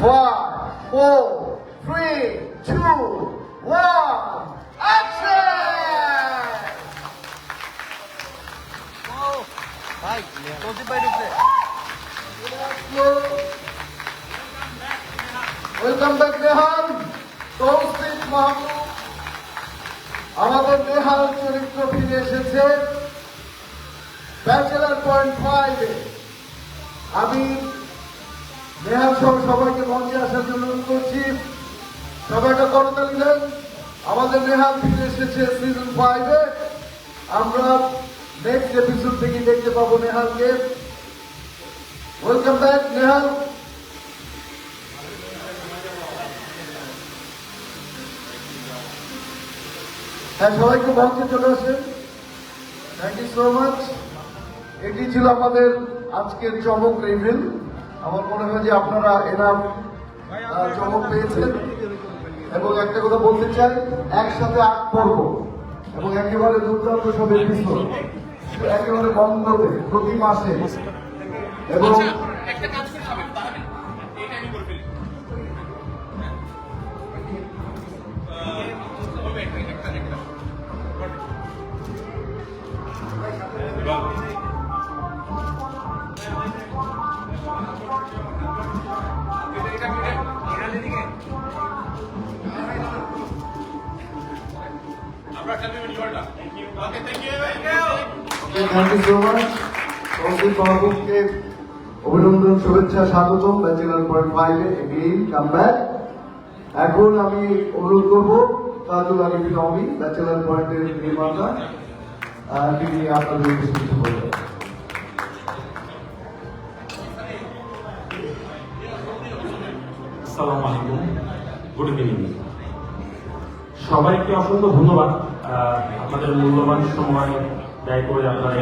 One, four, three, two, one, action! Wow! Hi, Tosi Bhai Dukre. Welcome back Nehal Tausif Mahmud আমাদের নেহাল চরিত্র ফিরে এসেছে। Bachelor point ফাইভে আমি নেহাল সহ সবাইকে মঞ্চে আসার জন্য করছি। সবাই একটা করতালি দেন আমাদের নেহাল ফিরে এসেছে সিজন ফাইভে আমরা নেক্সট এপিসোড থেকে দেখতে পাবো নেহালকে। Welcome back Nehal. হ্যাঁ সবাইকে মঞ্চে চলে আসেন থ্যাংক ইউ সো মাচ এটি ছিল আমাদের আজকের চমক রিভিল আমার মনে হয় যে আপনারা এনাম চমক পেয়েছেন। এবং একটা কথা বলতে চাই, একসাথে আট পর্ব এবং একেবারে দুর্দান্ত সব এপিসোড একেবারে বন্ধতে প্রতি মাসে। এবং করে অভিনন্দন শুভেচ্ছা স্বাগতম ব্যাচেলার পয়েন্ট ফাইভে এগেইন কাম ব্যাক এখন আমি অনুরোধ করব, তাজুল আলী নবী ব্যাচেলার পয়েন্টের নির্মাতা তিনি আপনাদের কিছু বলবেন আলাইকুম। গুড ইভিনিং সবাইকে অসংখ্য ধন্যবাদ। আপনাদের মূল্যবান সময় ব্যয় করে আপনারা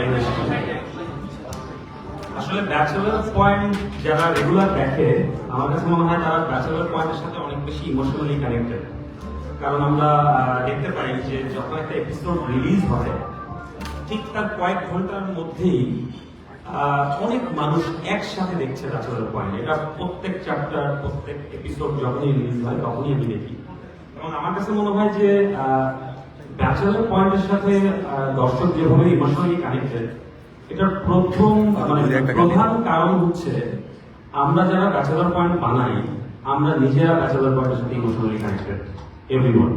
আসলে ব্যাচেলার পয়েন্ট যারা রেগুলার দেখে, আমার কাছে মনে হয় তারা ব্যাচেলার পয়েন্টের সাথে অনেক বেশি ইমোশনালি কানেক্টেড কারণ আমরা দেখতে পাই যে যখন একটা এপিসোড রিলিজ হয়, ঠিক তার কয়েক ঘণ্টার মধ্যেই অনেক মানুষ একসাথে দেখছে ব্যাচেলার পয়েন্ট এটা প্রত্যেক চ্যাপ্টার প্রত্যেক এপিসোড যখনই রিলিজ হয়, তখনই আমি দেখি। এবং আমার কাছে মনে হয় যে ব্যাচেলার পয়েন্টের সাথে দর্শক যেভাবে ইমোশনালি কানেক্টেড এটার প্রথম মানে প্রধান কারণ হচ্ছে আমরা যারা ব্যাচেলার পয়েন্ট বানাই আমরা নিজেরা ব্যাচেলার পয়েন্টের সাথে ইমোশনালি কানেক্টেড এভরিওয়ান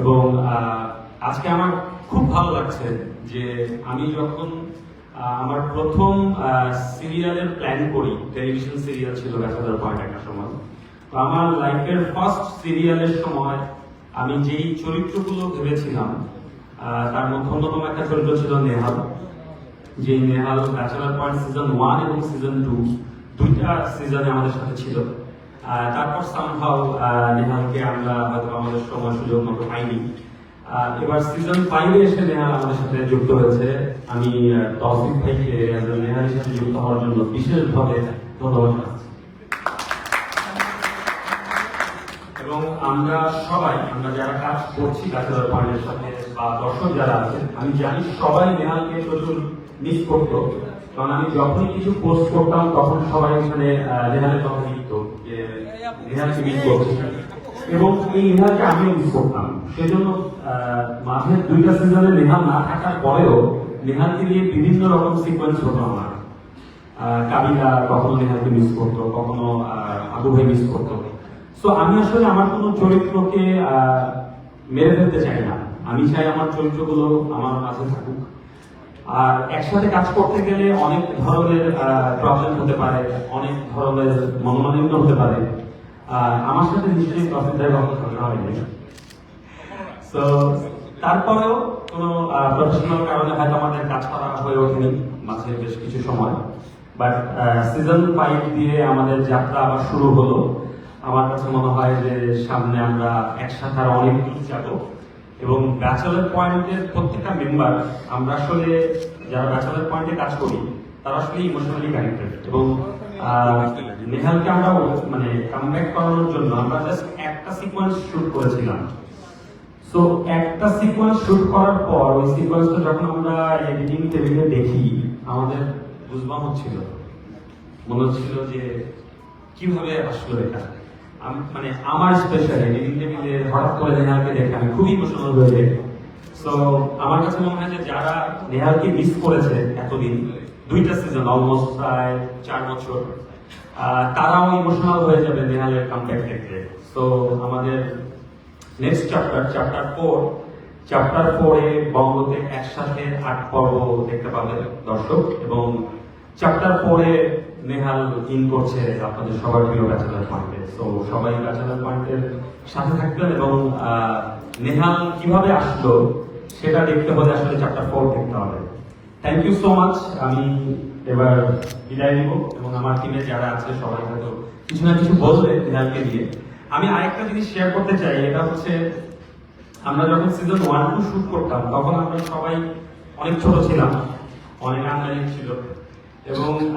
এবং আজকে আমার খুব ভালো লাগছে যে আমি যখন আমার প্রথম সিরিয়ালের প্ল্যান করি টেলিভিশন সিরিয়াল ছিল ব্যাচেলার পয়েন্ট একটা সময় আমার লাইফের ফার্স্ট সিরিয়ালের সময় আমি যেই চরিত্রগুলো ভেবেছিলাম তার মধ্যে অন্যতম একটা চরিত্র ছিল নেহাল, যে Nehal bachelor point season one এবং সিজন টু দুইটা সিজনে আমাদের সাথে ছিল। তারপর সামহাও নেহালকে আমরা হয়তো আমাদের সময় সুযোগ মতো পাইনি। এবার সিজন ফাইভে এসে নেহাল আমাদের সাথে যুক্ত হয়েছে। আমি তৌফিক ভাইকে নেহালের সাথে যুক্ত হওয়ার জন্য বিশেষভাবে ধন্যবাদ জানাচ্ছি। এবং আমরা সবাই, আমরা যারা কাজ করছি ব্যাচেলার পয়েন্টের সাথে বা দর্শক যারা আছেন, আমি জানি সবাই নেহালকে প্রচুর মিস করতো। কারণ আমি যখনই কিছু পোস্ট করতাম, তখন সবাই এখানে নেহালের কথা লিখতো যে, নেহালকে মিস করছে এবং এই নেহালকে আমিও মিস করতাম। সেজন্য মাঝের দুইটা সিজনে নেহাল না থাকার পরেও নেহালকে নিয়ে বিভিন্ন রকম সিকোয়েন্স হতো আমার। কাবিলা কখনো নেহালকে মিস করতো, কখনো আবু মিস করতো। সো আমি আসলে আমার কোনো চরিত্রকে মেরে ফেলতে চাই না। আমি চাই আমার চরিত্রগুলো আমার কাছে থাকুক। আর একসাথে কাজ করতে গেলে অনেক ধরনের প্রবলেম হতে পারে, অনেক ধরনের মনোমালিন্য হতে পারে। আমার সাথে নিশ্চয়ই প্রফিটার কখনো ঝগড়া হয়নি। তো তারপরেও কোনো প্রফেশনাল কারণে হয়তো আমাদের কাজ করা হয়ে ওঠেনি, মাঝে বেশ কিছু সময়। বাট সিজন ফাইভ দিয়ে আমাদের যাত্রা আবার শুরু হলো। আমার কাছে মনে হয় যে সামনে আমরা একসাথে আর অনেক কিছু যাব। এবং ব্যাচেলার পয়েন্টের প্রত্যেকটা মেম্বার আমরা আসলে যারা ব্যাচেলার পয়েন্টে কাজ করি, তারা আসলে ইমোশনালি কানেক্টেড এবং নেহালকে আমরা মানে কামব্যাক করানোর জন্য আমরা জাস্ট একটা সিকোয়েন্স শুট করেছিলাম। সো একটা সিকোয়েন্স শুট করার পর, ওই সিকোয়েন্সটা যখন আমরা এডিটিং টেবিলে দেখি, আমাদের বুঝবাম হচ্ছিল। মনে হচ্ছিল যে কীভাবে আসলো এটা? মানে আমার স্পেশাল এডিটিং টেবিলে হঠাৎ করে নেহালকে দেখে আমি খুবই ইমোশনাল হয়ে যাই সো আমার কাছে মনে হয় যে যারা নেহালকে মিস করেছে এতদিন, দুইটা সিজন অলমোস্ট প্রায় চার বছর তারাও ইমোশনাল হয়ে যাবে নেহালের কামব্যাক দেখতে। সো আমাদের next chapter chapter four chapter ফোরে বঙ্গতে একসাথে আট পর্ব দেখতে পাবে দর্শক। এবং চ্যাপ্টার ফোরে নেহাল ইন করছে আপনাদের সবার প্রিয় ব্যাচেলার পয়েন্টে তো সবাই ব্যাচেলার পয়েন্টের সাথে থাকবেন এবং নেহাল কীভাবে আসলো সেটা দেখতে হলে আসলে চ্যাপ্টার ফোর দেখতে হবে। থ্যাংক ইউ সো মাচ আমি এবার বিদায় নিব এবং আমার টিমে যারা আছে, সবাই হয়তো কিছু না কিছু বলবে নেহালকে দিয়ে। আমি আরেকটা জিনিস শেয়ার করতে চাই, এটা হচ্ছে আমরা যখন সিজন ওয়ান টু শুট করতাম, তখন আমরা সবাই অনেক ছোট ছিলাম, অনেক আন্দাজি ছিল। এবং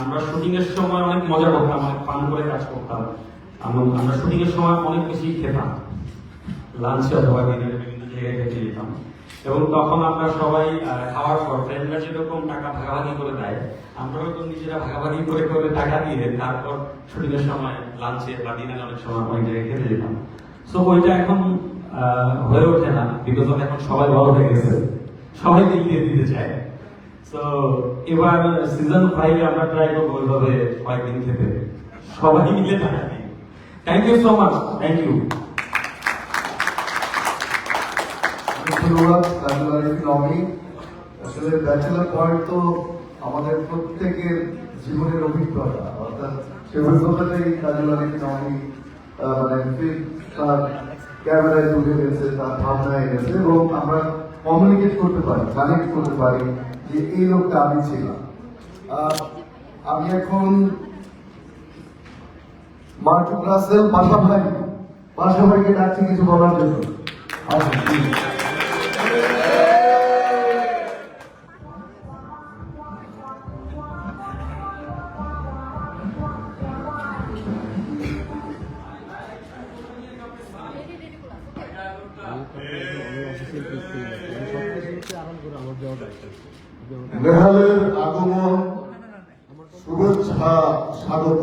আমরা শুটিং এর সময় অনেক মজা করতাম, অনেক ফান করে কাজ করতাম। আমরা- আমরা শুটিং এর সময় অনেক বেশি খেতাম। লাঞ্চে অথবা ডিনারে বিভিন্ন জায়গায় খেতে যেতাম। এবং তখন আমরা সবাই খাওয়ার পর ফ্রেন্ডরা যেরকম টাকা ভাগাভাগি করে দেয় আমরা হয়তো নিজেরা ভাগাভাগি করে করে টাকা দিয়ে তারপর শুটিং এর সময় লাঞ্চে বা ডিনারে অনেক সময় অনেক জায়গায় খেতে যেতাম। সো ওইটা এখন হয়ে ওঠে না বিকজ এখন সবাই বড় হয়ে গেছে। সবাই দিয়ে দিতে চায়। সো এবার সিজন ফাইভে আমরা ট্রাই করব ওইভাবে কয়েকদিন খেতে। সবাই মিলে দিই thank you so much thank you তো আমাদের প্রত্যেকের জীবনের অভিজ্ঞতা। অর্থাৎ মানে তার ক্যামেরায় তুলে গেছে এনেছে এবং আমরা কমিউনিকেট করতে পারি কানেক্ট করতে পারি। যে এই লোকটা আমি ছিলাম। আমি এখন মার্টু রাসেল বাসা ভাই বাসা ভাইকে ডাকছি কিছু বলার জন্য আসুন নেহালের আগমন শুভেচ্ছা স্বাগত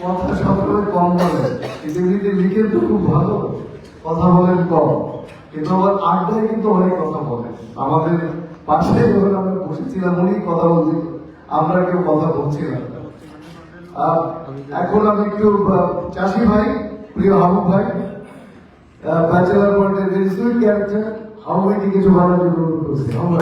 কথা সবসময় কম বলেন কিন্তু তো খুব ভালো। কথা বলেন কম। কিন্তু আবার আড্ডায় কিন্তু অনেক কথা বলেন আমাদের পাশে যখন আমরা বসেছিলাম উনি কথা বলছি আমরা কেউ কথা বলছি না। এখন আমি একটু চাষি ভাই, প্রিয় হামুক ভাই ব্যাচেলার পয়েন্টের ক্যারেক্টার ভাইকে কিছু বলার জন্য অনুরোধ করছি। হাবু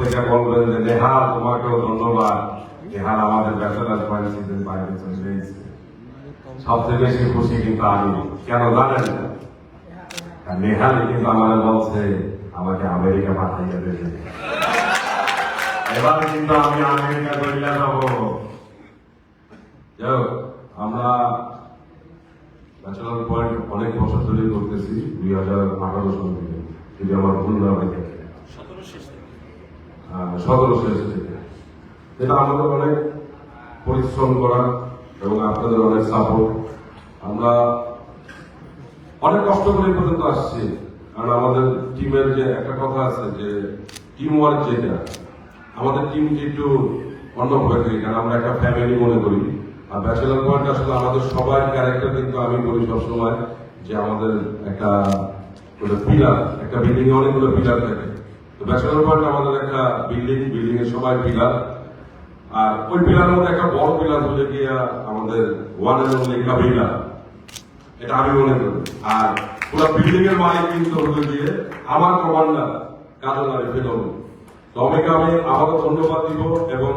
থেকে বলবেন যে নেহাল, তোমাকেও ধন্যবাদ। নেহাল আমাদের ব্যাচেলার পয়েন্ট বাইরে চলে গেছে। সবচেয়ে বেশি খুশি কিন্তু আমি। কেন জানেন? নেহাল কিন্তু আমাদের বলছে, আমাকে আমেরিকা পাঠাইয়া দেবে এবার কিন্তু আমি আমেরিকা চলে যাব। আমরা ব্যাচেলার পয়েন্ট অনেক বছর ধরে করতেছি, দুই হাজার আঠারো সাল থেকে। যদি আমার ভুল না হয়ে। থাকে সতেরো শেষ থেকে। এটা আমাদের অনেক পরিশ্রম করা এবং আপনাদের অনেক সাপোর্ট আমরা অনেক কষ্ট করে পর্যন্ত আসছি। কারণ আমাদের টিমের যে একটা কথা আছে যে টিম ওয়ার্ক যেটা, আমাদের টিমকে একটু অন্য অন্যভাবে করি। কারণ আমরা একটা ফ্যামিলি মনে করি। আর ব্যাচেলার পয়েন্ট আসলে আমাদের সবার ক্যারেক্টার কিন্তু আমি বলি সবসময় যে আমাদের একটা পিলার একটা বিল্ডিং এ অনেকগুলো পিলার থাকে। তো ব্যাচেলার পয়েন্ট আমাদের একটা বিল্ডিং বিল্ডিং এর সবাই পিলার আর ওই পিলার মধ্যে একটা বড় পিলার হলে গিয়ে আমাদের ওয়ান এন্ড অনলি কাবিলা এটা আমি মনে করি। আর পুরো বিল্ডিং এর মালিক কিন্তু হলো গিয়ে আমার কমান্ডার কাজল ফেরন তো অনেকে আমি আবারও ধন্যবাদ দিব এবং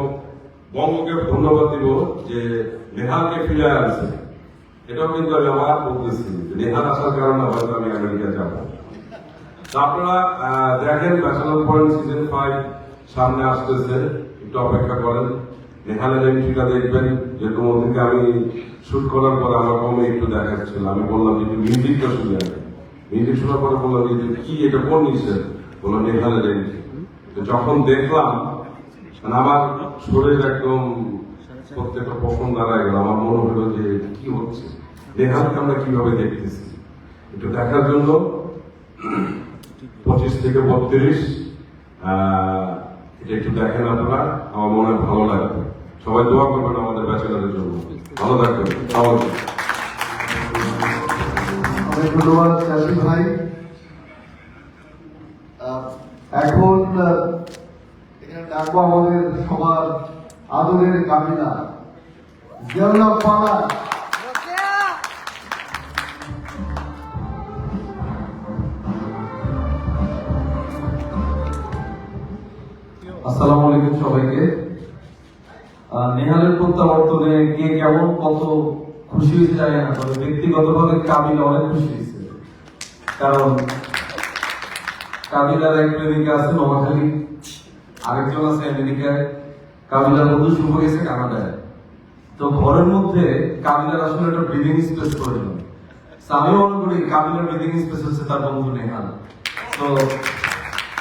বঙ্গকে ধন্যবাদ দিব যে নেহালকে ফিরে আনছে। এটাও কিন্তু আমি আমার বলতেছি যে নেহাল আসার কারণে হয়তো আমি আমেরিকা যাব। আপনারা দেখেন ব্যাচেলর পয়েন্ট সিজন ফাইভ সামনে আসতেছে। একটু অপেক্ষা করেন। নেহালের এন্ট্রিটা দেখবেন যেরকম ওদেরকে আমি শুট করার পরে আমার কমে একটু দেখাচ্ছিল আমি বললাম যে মিউজিকটা শুনে আগে মিউজিক শোনার পরে বললাম যে কি, এটা কোন নিচ্ছে বললাম নেহালের এন্ট্রি যখন দেখলাম মানে আমার শরীর একদম প্রত্যেকটা পছন্দ দাঁড়ায় গেল। আমার মনে হলো যে কি হচ্ছে? নেহালকে আমরা কীভাবে দেখতেছি? একটু দেখার জন্য পঁচিশ থেকে বত্রিশ এটা একটু দেখেন আপনারা, আমার মনে হয় ভালো লাগবে। সবাই দোয়া করবেন আমাদের ব্যাচেলারের জন্য। ভালো থাকবেন। অনেক ধন্যবাদ ভাই। এখন ডাকবো আমাদের সবার আদরের কামিনা জিয়াউল্লাহ পালা আসসালামু আলাইকুম সবাইকে। নেহালের প্রত্যাবর্তনে কে কেমন কত খুশি হয়েছে জানি না, তবে ব্যক্তিগতভাবে কাবিল অনেক খুশি হয়েছে। কারণ কাবিলার এক প্রেমিকা আছে, নোয়াখালী। আরেকজন আছে আমেরিকায়। কাবিলার বন্ধু শুভ গেছে কানাডায়। তো ঘরের মধ্যে কাবিলার আসলে একটা ব্রিদিং স্পেস প্রয়োজন। আমিও মনে করি কাবিলার ব্রিদিং স্পেস হচ্ছে তার বন্ধু নেহাল। তো,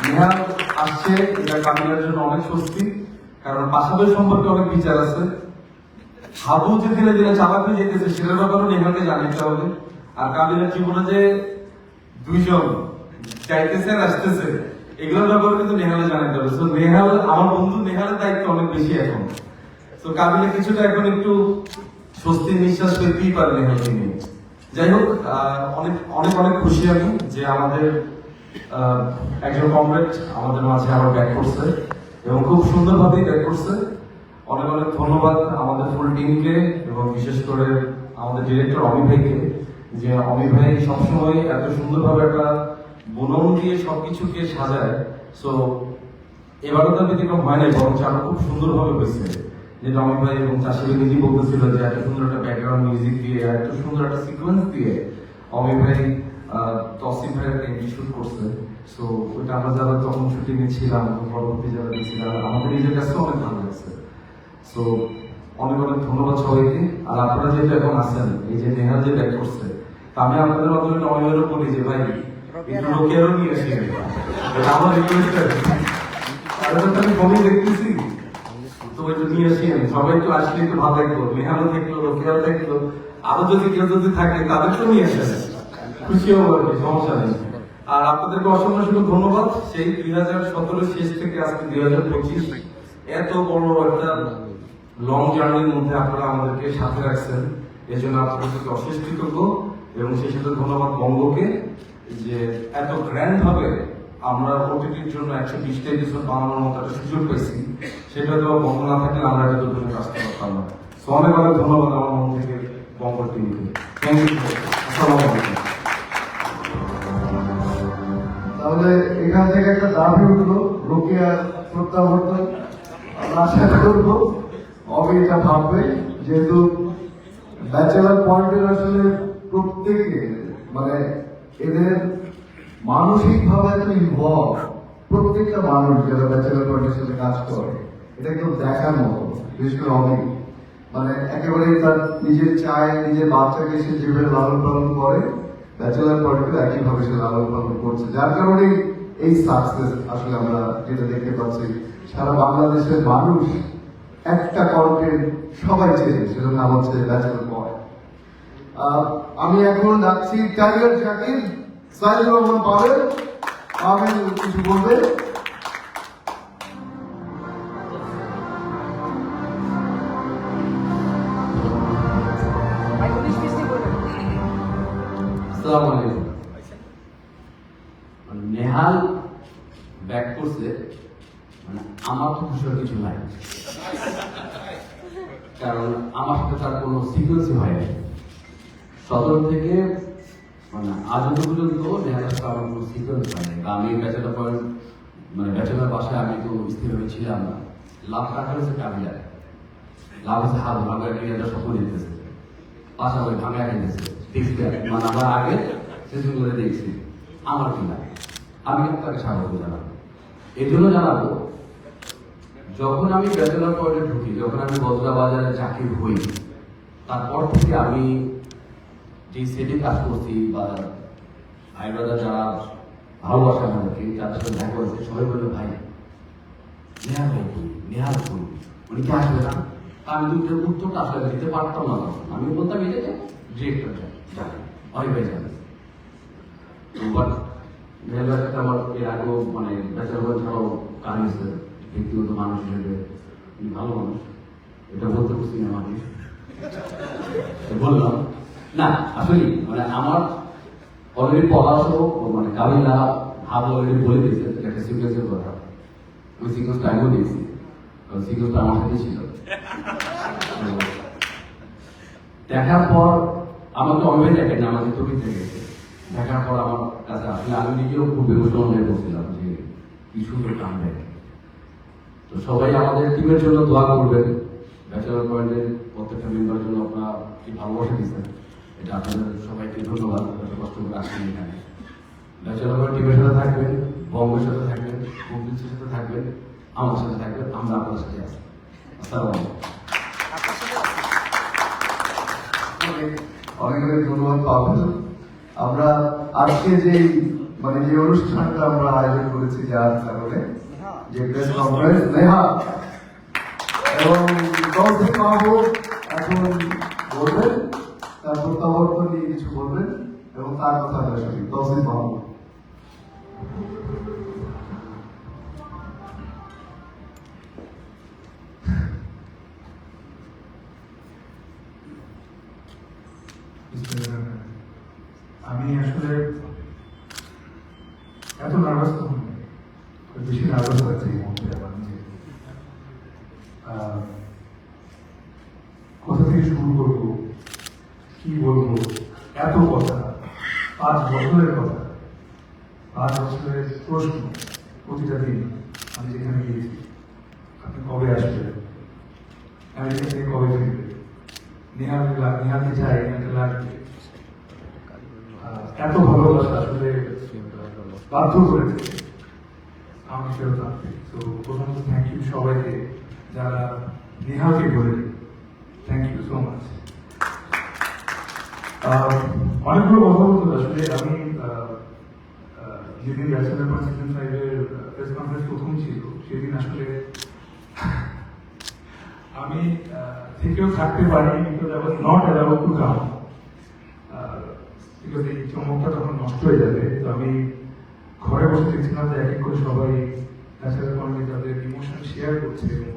নেহাল আসছে, এটা কাবিলার জন্য অনেক স্বস্তি, কারণ পাশাপাশি সম্পর্কে অনেক বিচার আছে। হাবু যে ধীরে ধীরে হয়ে যেতেছে, সেটার ব্যাপারে নেহালকে জানাতে হবে। আর কাবিলার জীবনে যে দুইজন চাইতেছে আসতেছে, এগুলোর ব্যাপারে কিন্তু নেহালে জানাতে হবে। তো নেহাল, আমার বন্ধু নেহালের দায়িত্ব অনেক বেশি এখন। তো কাবিলে কিছুটা এখন একটু স্বস্তির নিঃশ্বাস পেতেই পারে নেহালকে নিয়ে। যাই হোক অনেক অনেক অনেক খুশি আমি যে আমাদের একজন কমরেড আমাদের মাঝে আবার ব্যাক করছে এবং খুব সুন্দরভাবেই ব্যাক করছে। অনেক অনেক ধন্যবাদ আমাদের ফুল টিমকে এবং বিশেষ করে আমাদের ডিরেক্টর অমিত ভাইকে যে অমিত ভাই সবসময় এত সুন্দরভাবে একটা বুনন দিয়ে সবকিছুকে সাজায়। সো এবারও তার ব্যতিক্রম হয় নাই বরং আরও খুব সুন্দরভাবে হয়েছে। যে অমিত ভাই এবং চাষি নিজেই বলতেছিল যে এত সুন্দর একটা ব্যাকগ্রাউন্ড মিউজিক দিয়ে, এত সুন্দর একটা সিকোয়েন্স দিয়ে অমিত ভাই তসিফ ভাইয়ের একটা শুট করছে। সো ওইটা আমরা যারা তখন শুটিং এ ছিলাম পরবর্তী যারা ছিলাম আমাদের নিজের কাছে অনেক ভালো লাগছে। সো অনেক অনেক ধন্যবাদ সবাইকে। আর আপনারা যেহেতু এখন আছেন এই যে নেহাল যে ব্যাক করছে তা আমি আপনাদের মাধ্যমে অনেকেরও বলি যে ভাই লোকেরও নিয়ে আসি আমার রিকোয়েস্ট এটা তো আমি কমই দেখতেছি। তো একটু নিয়ে আসি আমি। সবাই একটু আসলে একটু ভালো লাগতো নেহালও থাকল লোকেরও থাকল। আরও যদি কেউ যদি থাকে তাদের তো নিয়ে আসে খুশি হব আর কি সমস্যা নেই। আর আপনাদেরকে অসংখ্য অসংখ্য ধন্যবাদ। সেই দুই হাজার সতেরো শেষ থেকে আজকে দুই হাজার পঁচিশ এত বড় একটা লং জার্নির মধ্যে আপনারা আমাদেরকে সাথে রাখছেন। এই জন্য আপনাদের প্রতি অশেষ কৃতজ্ঞ এবং সেই সাথে ধন্যবাদ বঙ্গকে যে এত গ্র্যান্ড ভাবে আমরা ওটিটির জন্য একশো বিশটা এপিসোড বানানোর মতো একটা সুযোগ পেয়েছি। সেটা তো বঙ্গ না থাকলে আমরা এটা দুজনে কাজ করতে পারতাম না। So, অনেক অনেক ধন্যবাদ আমার মন থেকে বঙ্গ টিমকে থ্যাংক ইউ দাবি উঠল রোকেয়ার প্রত্যাবর্তন আশা করব। অবে এটা ভাববে, যেহেতু ব্যাচেলার পয়েন্টের আসলে প্রত্যেকে মানে এদের মানসিক ভাবে এত ইনভলভ প্রত্যেকটা মানুষ যারা ব্যাচেলার পয়েন্টের সাথে কাজ করে, এটা একদম দেখার মতো, বিশেষ করে অনেক মানে একেবারে তার নিজের চায়, নিজের বাচ্চাকে সে যেভাবে লালন পালন করে ব্যাচেলার পয়েন্টকে একইভাবে সে লালন পালন করছে। যার কারণে এই সাকসেস আসলে আমরা যেটা দেখতে পাচ্ছি, সারা বাংলাদেশের মানুষ একটা কন্টেন্ট সবাই চেনে, সেজন্য নাম হচ্ছে ব্যাচেলর আমি এখন ডাকছি টাইগার জাকির সাইদুর রহমান পাবেন পাবেন কিছু বলবে। আমার তো খুশি কিছু নাই। কারণ আমার সাথে তার কোনো সিকুয়েন্সই হয় নাই। সদর থেকে মানে আজ পর্যন্ত নেহালের সাথে আমার কোনো সিকুয়েন্স হয় নাই। আমি ব্যাচেলার পয়েন্ট মানে ব্যাচেলার বাসায় আমি তো স্থির হয়েছিলাম না। লাভ কাটা হয়েছে কাবিলায় লাভ হচ্ছে হাত ভাঙা ক্রিয়াটা স্বপ্ন দিতেছে পাশাপাশি ভাঙা দেখছি মানে আমরা আগে সেদিন করে দেখছি। আমার কি না আমি আপনাকে স্বাগত জানাব। এই জন্য জানাব যখন আমি ব্যাচেলার পয়েন্টে ঢুকি, যখন আমি বদলা বাজারে চাকরি হই, তারপর থেকে আমি যে সেটে কাজ করছি বা ভাই ব্রাদার যারা ভালোবাসা আমাদেরকে যাদের সাথে দেখা করেছে, সবাই বলল, ভাই নেহার ভাই কই? নেহার কই? উনি কি আসবে না? আমি দুটোর উত্তরটা আসলে দিতে পারতাম না। আমি বলতাম এটা যে ডিরেক্টর যাবে ভাই যাবে বাট আমার এর আগেও মানে ব্যাচেলার ছাড়াও হয়েছে। ব্যক্তিগত মানুষ হিসেবে উনি ভালো মানুষ। এটা বলতে পারছি না আমাকে। বললাম, না আসলে মানে আমার অলরেডি পড়াশোনা মানে কাবিলা হাত অলরেডি বলে দিয়েছে একটা সিকুয়েন্সের কথা। ওই সিকুয়েন্সটা আমিও দিয়েছি, কারণ সিকুয়েন্সটা আমার সাথেই ছিল। দেখার পর আমার তো অনেক দেখেন না আমাদের ছবি থেকে দেখার পর আমার কাছে আসলে আমি নিজেও খুব ইমোশনাল হয়ে বলছিলাম যে কিছু তো কাম দেখে তো সবাই আমাদের টিমের জন্য দোয়া করবেন। ব্যাচেলার পয়েন্টের প্রত্যেকটা মেম্বারের জন্য আপনারা কি ভালোবাসা দিচ্ছেন? এটা আপনাদের সবাইকে ধন্যবাদ। কষ্ট করে আসছেন এখানে। ব্যাচেলার পয়েন্ট টিমের সাথে থাকবেন, বঙ্গের সাথে থাকবেন কম্পিউটার সাথে থাকবেন, আমার সাথে থাকবেন, আমরা আপনার সাথে আছি। আসসালামু অনেক অনেক ধন্যবাদ পাবেন আমরা আজকে যে মানে যে অনুষ্ঠানটা আমরা আয়োজন করেছি যার কারণে যে প্রেস কনফারেন্স নেহা এবং তৌফিক মাহবুব এখন বলবেন তার প্রত্যাবর্তন নিয়ে কিছু বলবেন এবং তার কথা আমরা শুনি তৌফিক মাহবুব আমি আসলে এত নার্ভাস তখন নই। বেশি নার্ভাস লাগছে এই মুহূর্তে আমার নিজে আহ, কোথা থেকে শুরু করব কি বলব? এত কথা। পাঁচ বছরের কথা। পাঁচ বছরের প্রশ্ন প্রতিটা দিন আমি যেখানে গিয়েছি। আপনি কবে আসবেন? আমেরিকা থেকে কবে ফিরবে? নেহাল নেহালকে চাই নেহালকে লাগবে। এত ভালোবাসা আসলে বাধ্য করেছে আমি ফেরত আনতে তো প্রথমত থ্যাংক ইউ সবাইকে, যারা নেহালকে বলে থ্যাংক ইউ সো মাচ অনেকগুলো কথা বলতে আসলে আমি যেদিন bachelor point season press conference প্রথম ছিল, সেদিন আসলে আমি থেকেও থাকতে পারি because I was not allowed to come because এই চমকটা তখন নষ্ট হয়ে যাবে, তো আমি ঘরে বসে দেখছিলাম যে এক এক করে সবাই ন্যাচারাল পয়েন্টে তাদের ইমোশন শেয়ার করছে এবং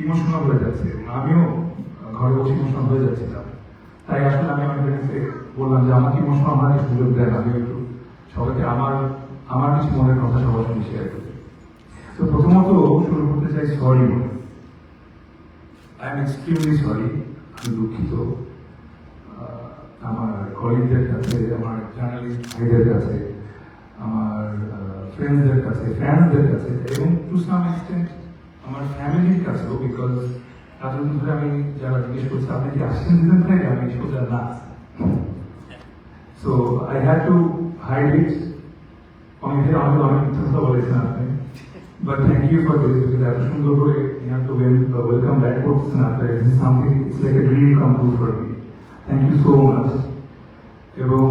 ইমোশনাল হয়ে যাচ্ছে, এবং আমিও ঘরে বসে ইমোশনাল হয়ে যাচ্ছিলাম। তাই আসলে আমি আমাদের কাছে বললাম যে আমাকে ইমোশনাল একটু সুযোগ দেন আমি একটু সবাইকে আমার আমার কিছু মনের কথা সবার সঙ্গে শেয়ার করি। তো প্রথমত শুরু করতে চাই সরি বলে। আই এম এক্সট্রিমলি সরি আমি দুঃখিত। আমার কলিগদের কাছে, আমার জার্নালিস্ট ভাইদের কাছে, আমার ফ্রেন্ডসদের কাছে ফ্যান্সদের কাছে, এবং টু সাম এক্সটেন্ট আমার ফ্যামিলির কাছেও বিকজ এতদিন ধরে আমি যারা জিজ্ঞেস করছে আপনি কি আসছেন দিতেন থেকে আমি সোজা না। So I had to hide it অনেকে আমাকে অনেক কথা বলেছেন আপনি। But thank you for this because এত সুন্দর করে you have to welcome back করছেন আপনার is something it's like a dream come true for me thank you so much এবং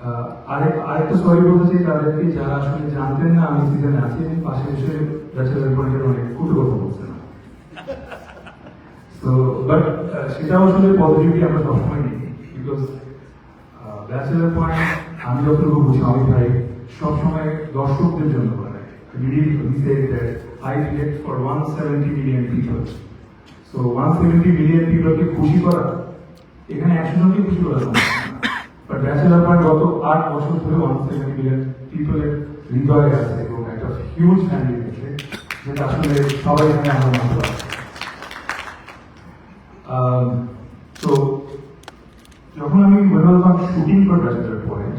আহ, আরেক আরেকটা সরি বলতে চাই তাদেরকে যারা আসলে জানতেন না আমি সিজনে আছি পাশে এসে পয়েন্টের অনেক কুটু কথা বলছেন তো বাট সেটাও আসলে পজিটিভলি আমরা সবসময় নিই বিকজ ব্যাচেলার পয়েন্ট আমি যতটুকু বুঝি আমি ভাই সবসময় দর্শকদের জন্য বানাই। Really we say that I create for 170 million people. So 170 million people খুশি করা এখানে একশো জনকে খুশি করা সম্ভব ব্যাচেলার পয়েন্ট গত আট বছর ধরে ওয়ান সেভেন্টি মিলিয়ন পিপলের হৃদয়ে আছে এবং একটা হিউজ ফ্যামিলি আছে যেটা আসলে সবাই এখানে আমরা Um, তো যখন আমি বেরোলাম শুটিং করে ব্যাচেলার পয়েন্ট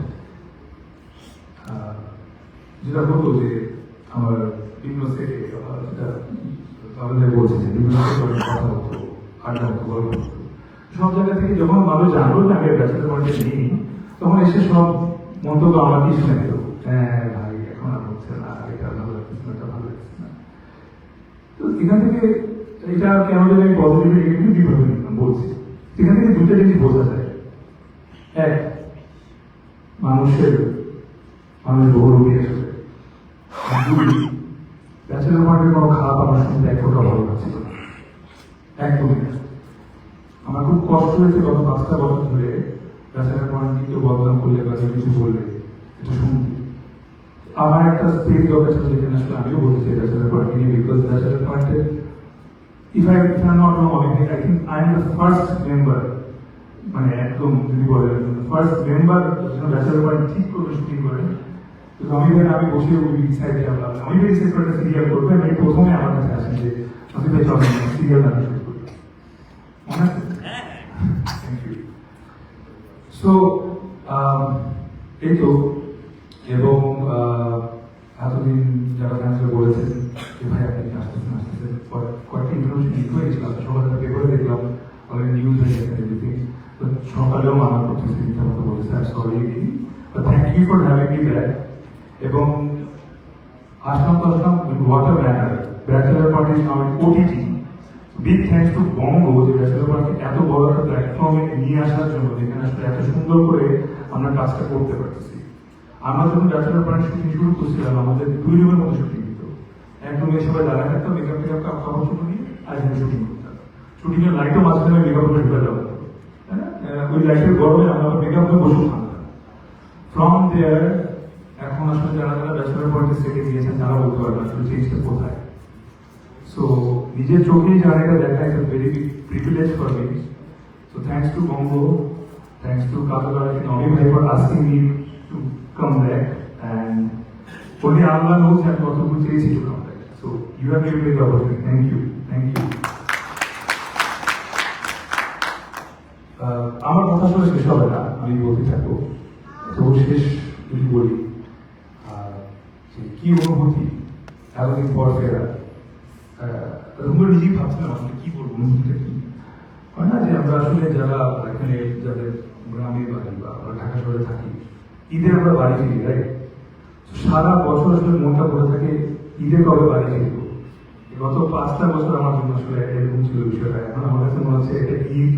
যেটা হতো যে আমার বিভিন্ন সেটে তাহলে বলছে যে বিভিন্ন কথা হতো, আড্ডা হতো, গল্প সব জায়গা থেকে যখন মানুষ জানলো যে আমি ব্যাচেলার পয়েন্টে নেই, তখন এসে সব মন্তব্য আমাকেই শুনে দিল। হ্যাঁ ভাই, এখন আর হচ্ছে না, এটা ভালো লাগছে না, এটা ভালো লাগছে না। তো এখান থেকে এটা কেন যদি আমি পজিটিভ নেগেটিভ কীভাবে বলছি? এখান থেকে দুটো জিনিস বোঝা যায়। এক, মানুষের, মানুষ বহুরূপী আসলে ব্যাচেলার পয়েন্টের কোনো খারাপ আমার শুনতে এক ফোটা ভালো লাগছিল একদমই। আমার খুব কষ্ট হয়েছে গত পাঁচটা বছর ধরে ব্যাচেলার পয়েন্ট কেউ বদনাম করলে বা কিছু বললে, এটা শুনতে আমার একটা স্পেস দরকার ছিল যেখানে আসলে আমিও বলতে চাই ব্যাচেলার নিয়ে বিকজ ব্যাচেলার পয়েন্টে if I if I'm not wrong, I think I think I'm the first member মানে একদম যদি বলে ফার্স্ট মেম্বার ব্যাচেলার পয়েন্ট ঠিক করবে শুটিং করে। তো আমি ভাই আমি বসে ওই সাইডে আমরা আমি ভাই সেট করে সিরিয়াল করবে আমি প্রথমে আমার কাছে আসেন যে আমি ভাই চলেন সিরিয়াল আমি শুট করি মনে আছে? থ্যাংক ইউ সো um, এই তো এবং আহ, এতদিন যারা ক্যান্সেল বলেছেন যে ভাই আপনি কি আসতেছেন আসতেছেন পরে হয়ে গেছিল সকালে পেপারে দেখলাম অলরেডি নিউজ হয়ে গেছে এভরিথিং তো সকালেও আমার করতেছে, মিথ্যা কথা বলে sir sorry thank you for having me back এবং আসলাম তো আসলাম what a banner bachelor party now OTT big thanks to Bongo যে ব্যাচেলার পার্টি এত বড় একটা প্ল্যাটফর্মে নিয়ে আসার জন্য, যেখানে আসলে এত সুন্দর করে আমরা কাজটা করতে পারতেছি। আমরা যখন ব্যাচেলার পার্টি শুটিং শুরু করছিলাম, আমাদের দুই রুমের মধ্যে শুটিং দিত এক রুমে সবাই দাঁড়ায় থাকতাম মেকআপ টেকআপ কাপড় চোপড় নিয়ে আর এখানে শুটিং করতাম শুটিং এর লাইটও মাঝখানে মেকআপ করে ঢুকে যাওয়া হতো। তাই না? আহ, ওই লাইটের গরমে আমরা মেকআপ করে বসে থাকতাম ফ্রম দেয়ার এখন আসলে যারা যারা ব্যাচেলার পয়েন্টে থেকে গিয়েছেন তারা বলতে পারবেন আসলে চেঞ্জটা কোথায়। সো নিজের চোখেই যারা এটা দেখা it's very privilege for me so thanks to Bongo thanks to Kajal Nabi ভাই for asking me to come back and only Allah knows that কতটুকু চেয়েছি to come back so you have given me the opportunity thank you thank you আমার কথা শুনে শেষ হবে না, আমি বলতে থাকব। তো শেষ যদি বলি কি অনুভূতি, এতদিন পর ফেরা তোমরা নিজেই ভাবছিলাম আসলে কি বলব, অনুভূতিটা কি? হয় না যে আমরা আসলে যারা এখানে, যাদের গ্রামে বাড়ি বা আমরা ঢাকা শহরে থাকি, ঈদে আমরা বাড়ি ফিরি রাইট সারা বছর আসলে মনটা পড়ে থাকে ঈদে কবে বাড়ি ফিরবো? গত পাঁচটা বছর আমার জন্য আসলে এরকম ছিল বিষয়টা এখন আমার কাছে মনে হচ্ছে এটা Eid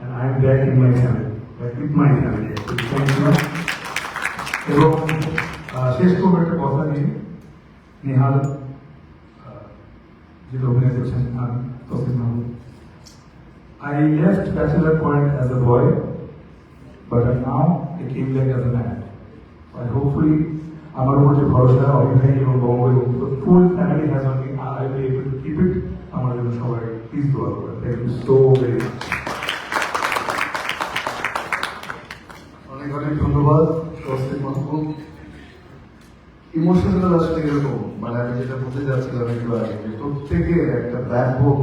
and I am back in my family, back with my family. actually. Thank you. এবং আহ, শেষ করব একটা কথা নিয়ে নেহাল আহ, যেটা অভিনয় করছেন আমি Tasim Mahmud I left Bachelor Point as a boy, but now I came back as a man. And hopefully, আমার উপর যে ভরসা অভিনয় এবং বঙ্গ এবং full family has on please দোয়া করবেন thank you so very much অনেক অনেক ধন্যবাদ তসলিম মাহমুদ ইমোশনাল আসলে এরকম মানে আমি যেটা বলতে যাচ্ছিলাম একটু আগে যে প্রত্যেকের একটা ব্যাপক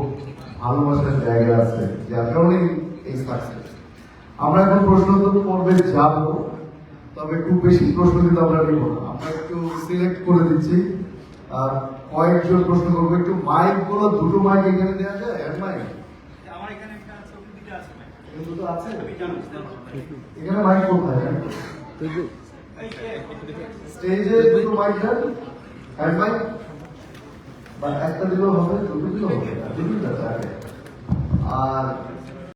ভালোবাসার জায়গা আছে যার কারণেই এই সাকসেস আমরা এখন প্রশ্ন উত্তর পর্বে যাব তবে খুব বেশি প্রশ্ন কিন্তু আমরা নিব না আমরা একটু সিলেক্ট করে দিচ্ছি আর কয়েকজন প্রশ্ন করব একটু মাইকগুলো দুটো মাইক এখানে দেওয়া যায় আমার এখানে একটা ছবি আছে এখানে মাইক কোথায় স্টেজে দুটো মাইক দেন। হ্যান্ড মাইক বা একটা দিলেও হবে দুটো দিলেও হবে দুটো আছে আর